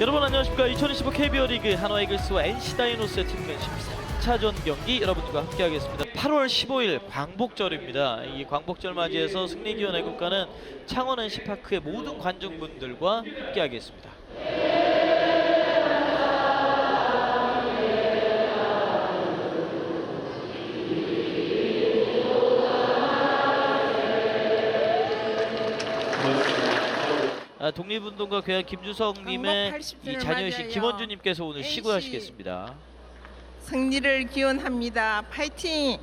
여러분 안녕하십니까? 2025 KBO 리그 한화 이글스와 NC 다이노스의 팀men 13차전 경기 여러분과 함께하겠습니다. 8월 15일 광복절입니다. 이 광복절 맞이해서 승리기원 애국가는 창원 NC파크의 모든 관중분들과 함께하겠습니다 아, 독립운동가 괴한 김주성님의 광복 80이 자녀이신 김원주님께서 오늘 NC 시구하시겠습니다 승리를 기원합니다. 파이팅!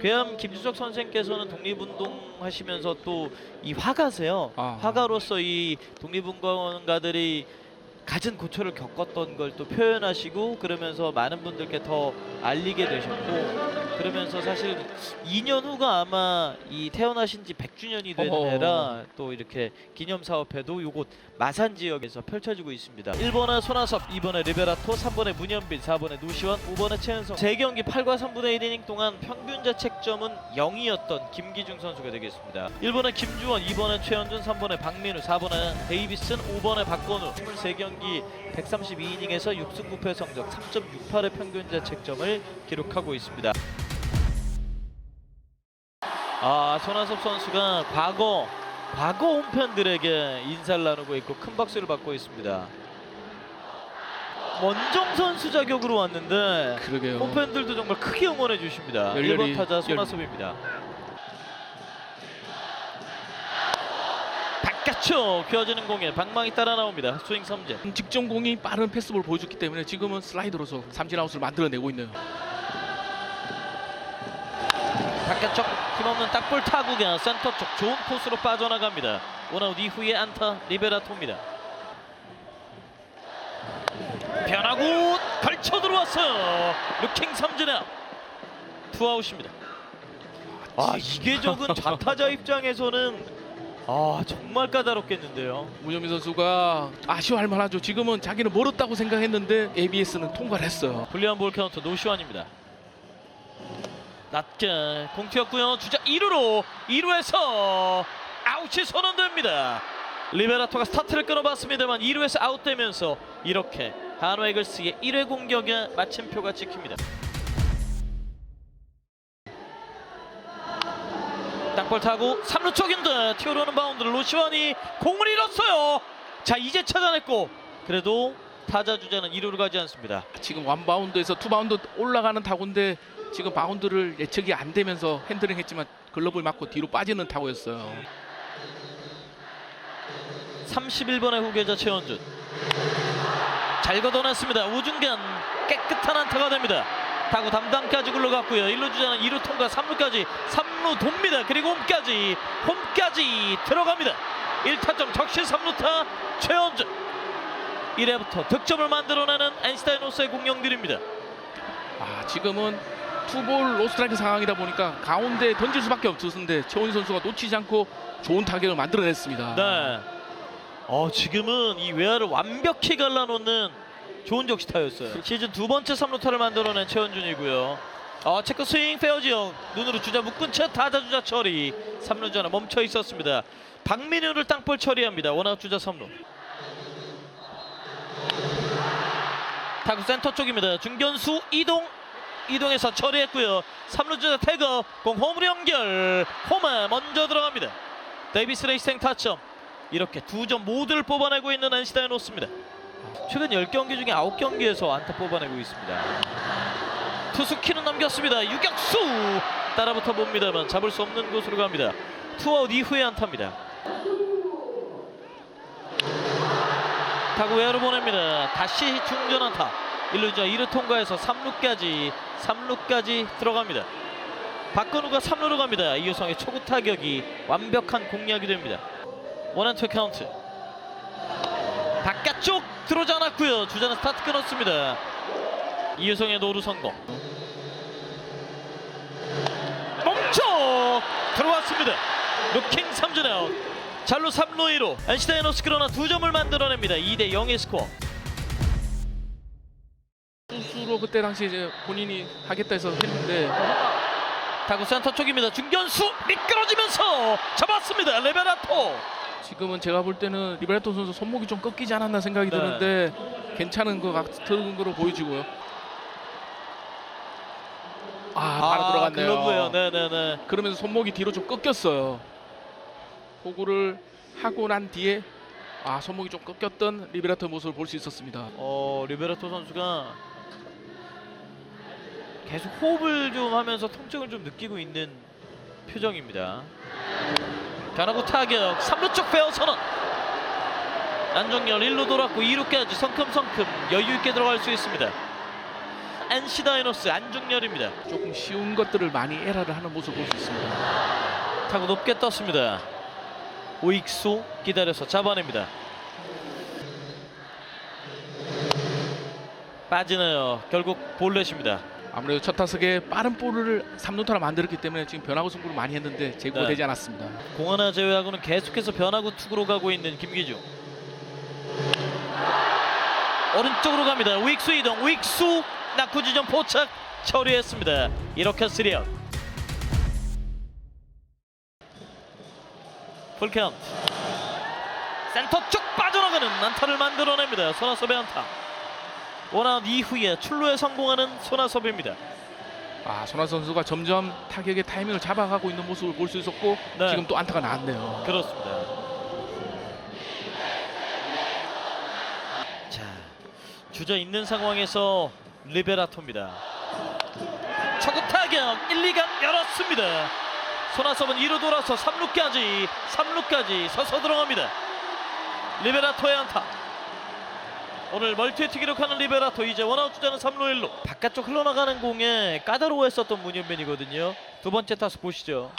괴함 김주석 선생께서는 독립운동 하시면서 또 이 화가세요. 아. 화가로서 이 독립운동가들이 갖은 고초를 겪었던 걸 또 표현하시고 그러면서 많은 분들께 더 알리게 되셨고 그러면서 사실 2년 후가 아마 이 태어나신 지 100주년이 되는 어허. 해라 또 이렇게 기념 사업회도 요곳 마산 지역에서 펼쳐지고 있습니다. 1번에 손아섭, 2번에 리베라토, 3번에 문현빈, 4번에 노시원, 5번에 최은성. 재경기 8과 3분의 1이닝 동안 평균 자책점은 0이었던 김기중 선수가 되겠습니다. 1번에 김주원, 2번에 최현준, 3번에 박민우, 4번에 데이비슨, 5번에 박건우. 23경기 132이닝에서 6승 9패 성적 3.68의 평균 자책점을 기록하고 있습니다. 아 손아섭 선수가 과거 과거 홈팬들에게 인사를 나누고 있고 큰 박수를 받고 있습니다. 원정 선수 자격으로 왔는데 그러게요. 홈팬들도 정말 크게 응원해 주십니다. 열렬히 1번 타자 열- 손아섭입니다. 바깥쪽 휘어지는 공에 방망이 따라 나옵니다. 스윙 삼진. 직전 공이 빠른 패스볼 보여줬기 때문에 지금은 슬라이더로서 삼진 아웃을 만들어내고 있네요. 바깥쪽 힘없는 딱볼 타구가 센터 쪽 좋은 코스로 빠져나갑니다. 원아웃 이후에 안타 리베라토입니다. 변하고 걸쳐 들어왔어요. 루킹 삼진아 투아웃입니다. 아 이게 적은 좌타자 입장에서는 아 정말 까다롭겠는데요. 문현민 선수가 아쉬워할 만하죠. 지금은 자기는 멀었다고 생각했는데 ABS는 통과를 했어요. 불리한 볼 카운트 노시환입니다. 낮게 공 튀었고요. 주자 2루로 2루에서 아웃이 선언됩니다. 리베라토가 스타트를 끊어봤습니다만 2루에서 아웃되면서 이렇게 한화 이글스의 1회 공격에 마침표가 찍힙니다. 볼 타고 3루 쪽인데 튀어오르는 바운드를 노시환이 공을 잃었어요. 자 이제 찾아냈고 그래도 타자 주자는 2루로 가지 않습니다. 지금 원바운드에서 투바운드 올라가는 타구인데 지금 바운드를 예측이 안 되면서 핸들링 했지만 글러브를 맞고 뒤로 빠지는 타구였어요. 31번의 후계자 최원준 잘 걷어냈습니다 우중간 깨끗한 안타가 됩니다 타구 담당까지 굴러갔고요 1루 주자는 2루 통과 3루까지 3 루 돕니다 그리고 홈까지 홈까지 들어갑니다 1타점 적시 3루타 최원준 1회부터 득점을 만들어내는 엔스타이노스의 공격들입니다 아 지금은 투볼 로스트라이크 상황이다 보니까 가운데 던질 수밖에 없었는데 최원희 선수가 놓치지 않고 좋은 타격을 만들어냈습니다. 네. 어, 지금은 이 외야를 완벽히 갈라놓는 좋은 적시타였어요. 시즌 두 번째 3루타를 만들어낸 최원준이고요. 어, 체크 스윙 페어 지역 눈으로 주자 묶은 채 타자 주자 처리 3루 전에 멈춰 있었습니다. 박민우를 땅볼 처리합니다. 원아웃 주자 3루. 타구 센터 쪽입니다. 중견수 이동 이동해서 처리했고요. 3루 주자 태그 공 홈으로 연결 홈에 먼저 들어갑니다. 데이비스 레이스행 타점 이렇게 두 점 모두를 뽑아내고 있는 NC 다이노스입니다. 최근 10경기 중에 9경기에서 안타 뽑아내고 있습니다. 투수 키는 넘겼습니다. 유격수 따라붙어 봅니다만 잡을 수 없는 곳으로 갑니다. 투아웃 이후에 안타입니다. 타구 외야로 보냅니다. 다시 중전 안타. 1루자 2루 통과해서 3루까지 3루까지 들어갑니다. 박건우가 3루로 갑니다. 이효성의 초구 타격이 완벽한 공략이 됩니다. 원앤투 카운트. 바깥쪽 들어오지 않았고요. 주자는 스타트 끊었습니다. 이효성의 노루 성공. 멈춰 들어왔습니다. 루킹 3진 아웃. 잘로 3루 2루. NC 다이노스 그러나 두 점을 만들어냅니다. 2대 0의 스코어. 투수로 그때 당시 이제 본인이 하겠다 해서 했는데 타구 센터 쪽입니다. 중견수 미끄러지면서 잡았습니다. 레베라토 지금은 제가 볼 때는 리베라토 선수 손목이 좀 꺾이지 않았나 생각이 네. 드는데 괜찮은 것 같은 거로 보여지고요. 아, 바로 들어갔네요. 글러브예요. 네네네. 그러면서 손목이 뒤로 좀 꺾였어요. 호구를 하고 난 뒤에 아 손목이 좀 꺾였던 리베라토 모습을 볼 수 있었습니다. 어 리베라토 선수가 계속 호흡을 좀 하면서 통증을 좀 느끼고 있는 표정입니다. 변화구 타격 3루 쪽 베어 선언. 안정열 1루 돌았고 2루까지 성큼성큼 여유 있게 들어갈 수 있습니다. NC 다이노스 안중열입니다. 조금 쉬운 것들을 많이 에라를 하는 모습을 볼수 있습니다. 타구 높게 떴습니다. 오익수 기다려서 잡아냅니다. 빠지네요. 결국 볼넷입니다. 아무래도 첫 타석에 빠른 볼을 3루타로 만들었기 때문에 지금 변화구 승부를 많이 했는데 제구가 네. 되지 않았습니다. 공 하나 제외하고는 계속해서 변화구 투구로 가고 있는 김기중. 오른쪽으로 갑니다. 우익수 이동. 우익수 낙구 지점 포착 처리했습니다. 이렇게 스리아웃. 풀카운트. 센터 쭉 빠져나가는 안타를 만들어냅니다. 손아섭의 안타. 원아웃 이후에 출루에 성공하는 손아섭입니다. 아 손아 선수가 점점 타격의 타이밍을 잡아가고 있는 모습을 볼 수 있었고 네. 지금 또 안타가 나왔네요. 그렇습니다. 자, 주저 있는 상황에서 리베라토입니다. 초구 타격 1, 2간 열었습니다. 손아섭은 2루 돌아서 3루까지 3루까지 서서 들어갑니다. 리베라토의 안타. 오늘 멀티히트 기록하는 리베라토 이제 원아웃 주자는 3루 1루 바깥쪽 흘러나가는 공에 까다로워했었던 문현변이거든요. 두 번째 타수 보시죠.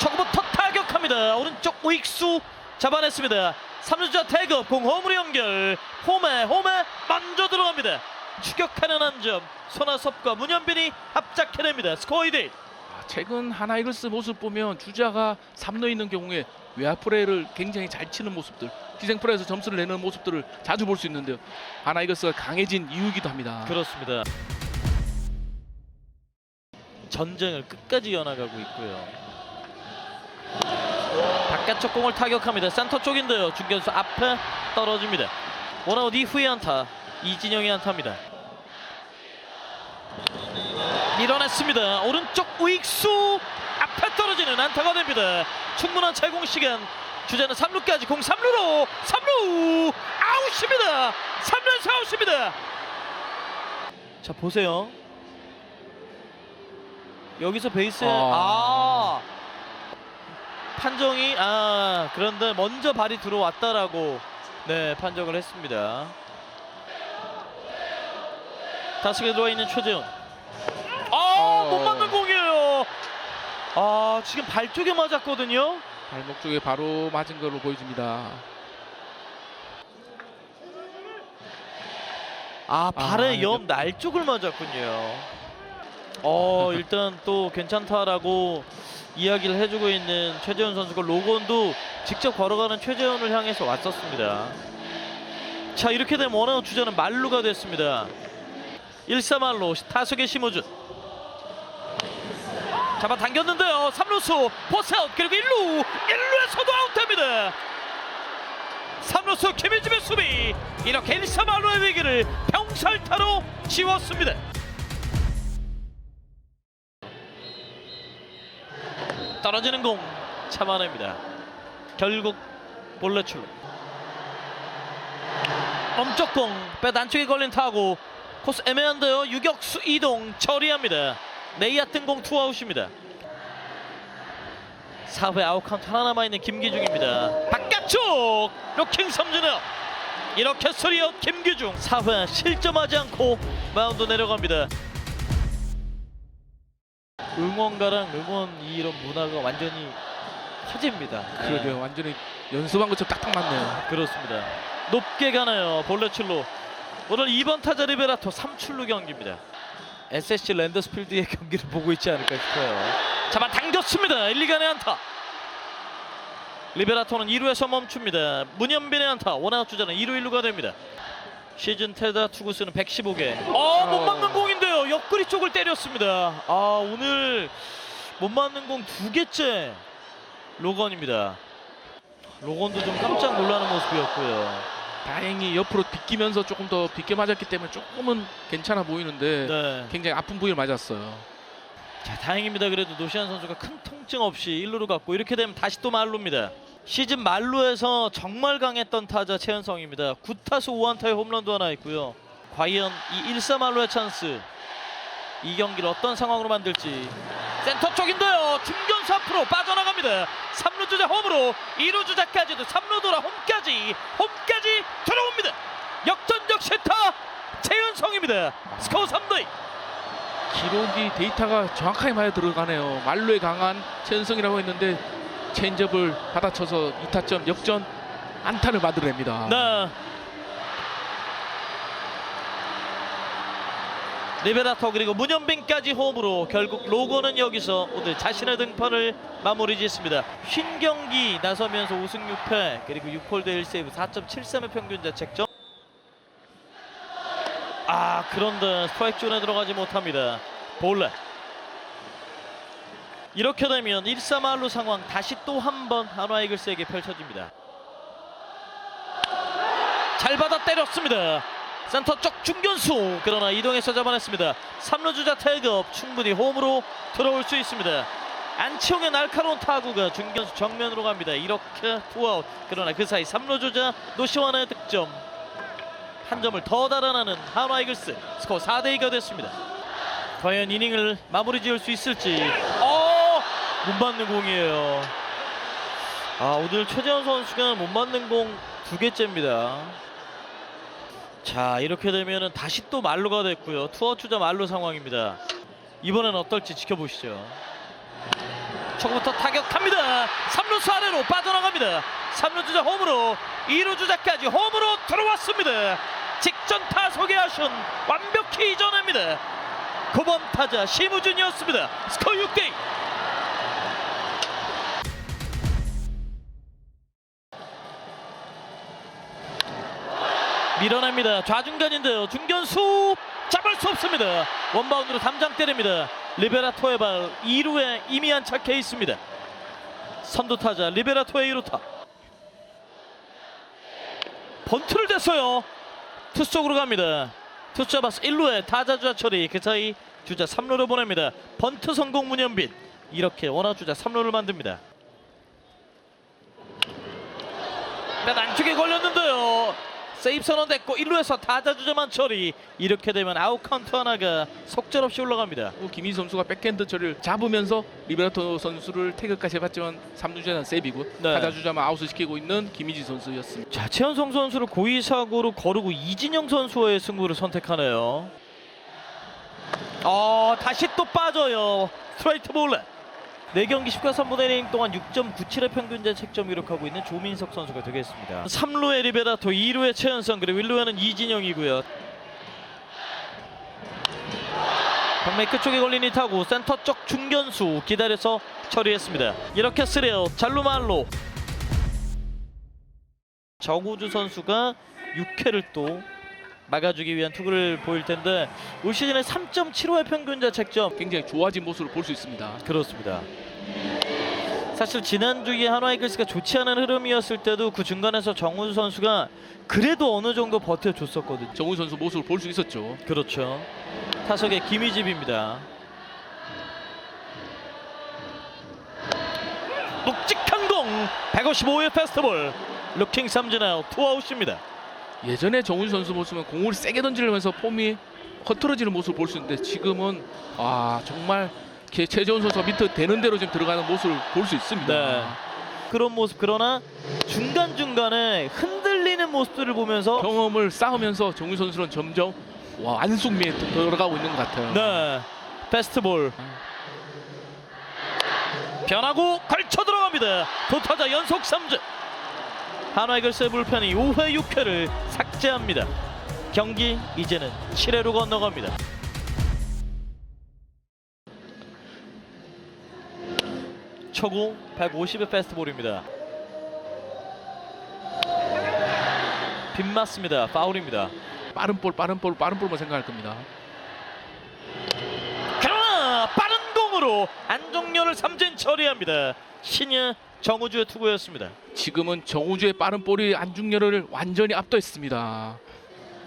초구부터 타격합니다. 오른쪽 우익수 잡아냈습니다. 3루자 태급 공 홈으로 연결. 홈에 홈에 먼저 들어갑니다. 추격하는 한 점 손아섭과 문현빈이 합작해냅니다. 스코어 2대1. 아, 최근 하나 이글스 모습 보면 주자가 3루에 있는 경우에 외야 프레이를 굉장히 잘 치는 모습들, 희생 프레이에서 점수를 내는 모습들을 자주 볼 수 있는데요. 하나 이글스가 강해진 이유이기도 합니다. 그렇습니다. 전쟁을 끝까지 이어나가고 있고요. 바깥쪽 공을 타격합니다. 센터 쪽인데요. 중견수 앞에 떨어집니다. 원아웃 이후의 안타. 이진영의 안타입니다. 밀어냈습니다. 오른쪽 우익수 앞에 떨어지는 안타가 됩니다. 충분한 채공 시간. 주자는 3루까지 공 3루로 3루 아웃입니다. 3루에서 아웃입니다. 자 보세요. 여기서 베이스에 아, 아. 판정이 아 그런데 먼저 발이 들어왔다라고 네 판정을 했습니다. 다시게 들어와 있는 최재훈. 아못 어. 맞는 공이에요. 아 지금 발 쪽에 맞았거든요. 발목 쪽에 바로 맞은 걸로 보여집니다. 아 발에 아, 염날 쪽을 맞았군요. 어 일단 또 괜찮다라고 이야기를 해주고 있는 최재훈 선수가 로건도 직접 걸어가는 최재훈을 향해서 왔었습니다. 자 이렇게 되면 원아웃 주자는 말루가 됐습니다. 1사말로 타석의 심호준 잡아 당겼는데요. 3루수 포스아웃 그리고 1루 1루에서도 아웃됩니다. 3루수 김희집의 수비 이렇게 1사말로의 위기를 병살타로 지웠습니다. 떨어지는 공 참아냅니다. 결국 볼레 출루. 엄쪽 공, 뱃 안쪽에 걸린 타구. 코스 애매한데요. 유격수 이동 처리합니다. 내야 뜬공 투아웃입니다. 4회 아웃 카운트 하나 남아있는 김기중입니다. 바깥쪽 로킹 삼진업 이렇게 스리아웃 김기중 4회 실점하지 않고 마운드 내려갑니다. 응원가랑 응원 이런 문화가 완전히 터집니다. 그러게요. 완전히 연습한 것처럼 딱딱 맞네요. 그렇습니다. 높게 가나요. 볼레출로. 오늘 2번 타자 리베라토 3출루 경기입니다. SSG 랜더스필드의 경기를 보고 있지 않을까 싶어요. 잡아 당겼습니다. 1, 2간의 안타. 리베라토는 2루에서 멈춥니다. 문현빈의 안타. 원아웃 주자는 2루 1루가 됩니다. 시즌 테다 투구수는 115개. 어, 못 맞는 공인데요. 옆구리 쪽을 때렸습니다. 아, 오늘 못 맞는 공 두 개째 로건입니다. 로건도 좀 깜짝 놀라는 모습이었고요. 다행히 옆으로 비끼면서 조금 더 비껴 맞았기 때문에 조금은 괜찮아 보이는데 네. 굉장히 아픈 부위를 맞았어요. 자, 다행입니다. 그래도 노시안 선수가 큰 통증 없이 1루로 갔고 이렇게 되면 다시 또 말루입니다. 시즌 말루에서 정말 강했던 타자 최현성입니다. 9타수 5안타의 홈런도 하나 있고요. 과연 이 1, 3말루의 찬스 이 경기를 어떤 상황으로 만들지 센터 쪽인데요. 중견수 앞으로 빠져나갑니다. 3루 주자 홈으로 2루 주자까지도 3루 돌아 홈까지 홈까지 들어옵니다. 역전적 시타 최현성입니다. 스코어 3대2 기록이 데이터가 정확하게 맞아 들어가네요. 말로에 강한 최은성이라고 했는데 체인지업을 받아쳐서 2타점 역전 안타를 만들어냅니다. 네. 리베라토 그리고 문현빈까지 홈으로 결국 로고는 여기서 오늘 자신의 등판을 마무리 짓습니다. 쉰 경기 나서면서 5승 6패 그리고 6홀드 1세이브 4.73의 평균 자책점. 아 그런데 스트라이크 존에 들어가지 못합니다. 볼넷. 이렇게 되면 1-3할로 상황 다시 또 한 번 한화 이글스에게 펼쳐집니다. 잘 받아 때렸습니다. 센터 쪽 중견수 그러나 이동해서 잡아냈습니다. 3루 주자 태급 충분히 홈으로 들어올 수 있습니다. 안치홍의 날카로운 타구가 중견수 정면으로 갑니다. 이렇게 투아웃 그러나 그 사이 3루 주자 노시환의 득점 한 점을 더 달아나는 한화 이글스 스코어 4대2가 됐습니다. 과연 이닝을 마무리 지을 수 있을지 어! 못 맞는 공이에요. 아 오늘 최재원 선수가 못 맞는 공 두 개째입니다. 자 이렇게 되면은 다시 또 말로가 됐고요. 투어 주자 말로 상황입니다. 이번엔 어떨지 지켜보시죠. 초구부터 타격합니다. 3루수 아래로 빠져나갑니다. 3루 주자 홈으로 2루 주자까지 홈으로 들어왔습니다. 직전 타석의 아쉬운 완벽히 이전합니다. 9번 타자 심우준이었습니다. 스코어 6대 밀어냅니다. 좌중간인데요. 중견수 잡을 수 없습니다. 원바운드로 담장 때립니다. 리베라토의 발 2루에 이미 안착해 있습니다. 선두 타자 리베라 토의 2루타. 번트를 댔어요. 투수 쪽으로 갑니다. 투수 잡아서 1루에 타자 주자 처리 그 사이 주자 3루로 보냅니다. 번트 성공 문현빈 이렇게 원아 주자 3루를 만듭니다. 맨 안쪽에 걸렸는데요. 세이프 선언됐고 1루에서 타자 주자만 처리 이렇게 되면 아웃 카운트 하나가 속절없이 올라갑니다. 또 김희 선수가 백핸드 처리를 잡으면서 리베라토 선수를 태그까지 해봤지만 3루자는 세이비고 네. 타자 주자만 아웃을 시키고 있는 김희지 선수였습니다. 자 최현성 선수를 고의 사고로 거르고 이진영 선수와의 승부를 선택하네요. 어 다시 또 빠져요. 스트라이트 볼렛. 4경기 10과 3분의 1이닝 동안 6.97의 평균 자 책점 기록하고 있는 조민석 선수가 되겠습니다. 3루에 리베라토, 2루에 최현성, 그리고 1루에는 이진영이고요. 방매 끝쪽에 걸린 이 타구 센터 쪽 중견수 기다려서 처리했습니다. 이렇게 쓰레요. 잘루말로 정우주 선수가 6회를 또 막아주기 위한 투구를 보일 텐데 올 시즌에 3.75의 평균 자책점 굉장히 좋아진 모습을 볼 수 있습니다. 그렇습니다. 사실 지난주에 한화 이글스가 좋지 않은 흐름이었을 때도 그 중간에서 정우주 선수가 그래도 어느 정도 버텨줬었거든요. 정우 선수 모습을 볼 수 있었죠. 그렇죠. 타석의 김희집입니다. 묵직한 공 155의 페스티벌 루킹 삼진 아웃 투아웃입니다. 예전에 정우 선수 모습은 공을 세게 던지면서 폼이 흐트러지는 모습을 볼 수 있는데 지금은 아 정말 최재훈 선수가 밑에 되는 대로 지금 들어가는 모습을 볼 수 있습니다. 네. 그런 모습 그러나 중간 중간에 흔들리는 모습들을 보면서 경험을 쌓으면서 정우 선수는 점점 와 안속미에 들어가고 있는 것 같아요. 네 페스트볼 변하고 걸쳐 들어갑니다. 도타자 연속 3진 한화 이글스의 불펜이 5회 6회를 삭제합니다. 경기 이제는 7회로 건너갑니다. 초구 150의 페스트볼입니다. 빗 맞습니다. 파울입니다. 빠른 볼, 빠른 볼, 빠른 볼만 생각할 겁니다. 그러나 빠른 공으로 안종료를 삼진 처리합니다. 신예 정우주의 투구였습니다. 지금은 정우주의 빠른 볼이 안중열을 완전히 압도했습니다.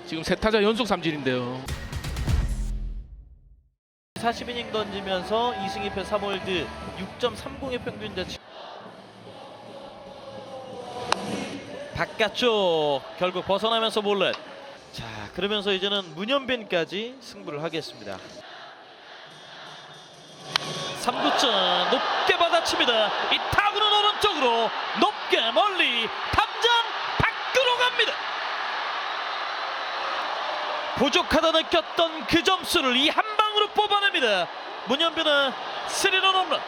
지금 세 타자 연속 삼진인데요. 40이닝 던지면서 2승 2패 3홀드 6.30의 평균 자치. 바깥쪽 결국 벗어나면서 볼넷. 자 그러면서 이제는 문현빈까지 승부를 하겠습니다. 3구째 높게 받아칩니다. 이 타구는 오른쪽으로 높게 멀리 담장 밖으로 갑니다. 부족하다 느꼈던 그 점수를 이한 방으로 뽑아냅니다. 문현빈의 스리런 홈런.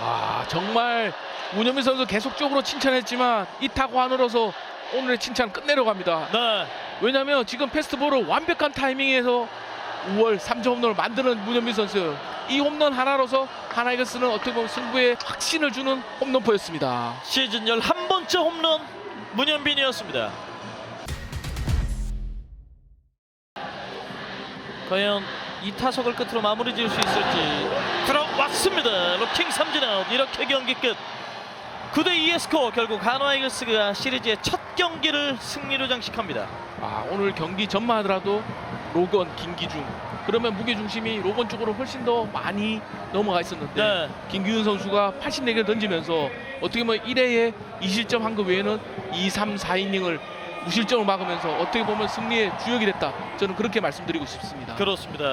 아 정말 문현민 선수 계속적으로 칭찬했지만 이 타구 하늘어서 오늘의 칭찬 끝내려 갑니다. 네, 왜냐하면 지금 패스트볼을 완벽한 타이밍에서 5월 3점 홈런을 만드는 문현민 선수. 이 홈런 하나로서 하나이글스는 어떻게 보면 승부에 확신을 주는 홈런포였습니다. 시즌 11번째 홈런 문현빈이었습니다. 과연 이 타석을 끝으로 마무리 지을 수 있을지 들어왔습니다. 로킹 삼진 아웃 이렇게 경기 끝. 9대 2의 스코어 결국 한화 이글스가 시리즈의 첫 경기를 승리로 장식합니다. 아 오늘 경기 전만 하더라도 로건, 김기중 그러면 무게 중심이 로건 쪽으로 훨씬 더 많이 넘어가 있었는데 네. 김기훈 선수가 84개를 던지면서 어떻게 보면 1회에 2실점 한거 외에는 2, 3, 4이닝을 무실점을 막으면서 어떻게 보면 승리의 주역이 됐다. 저는 그렇게 말씀드리고 싶습니다. 그렇습니다.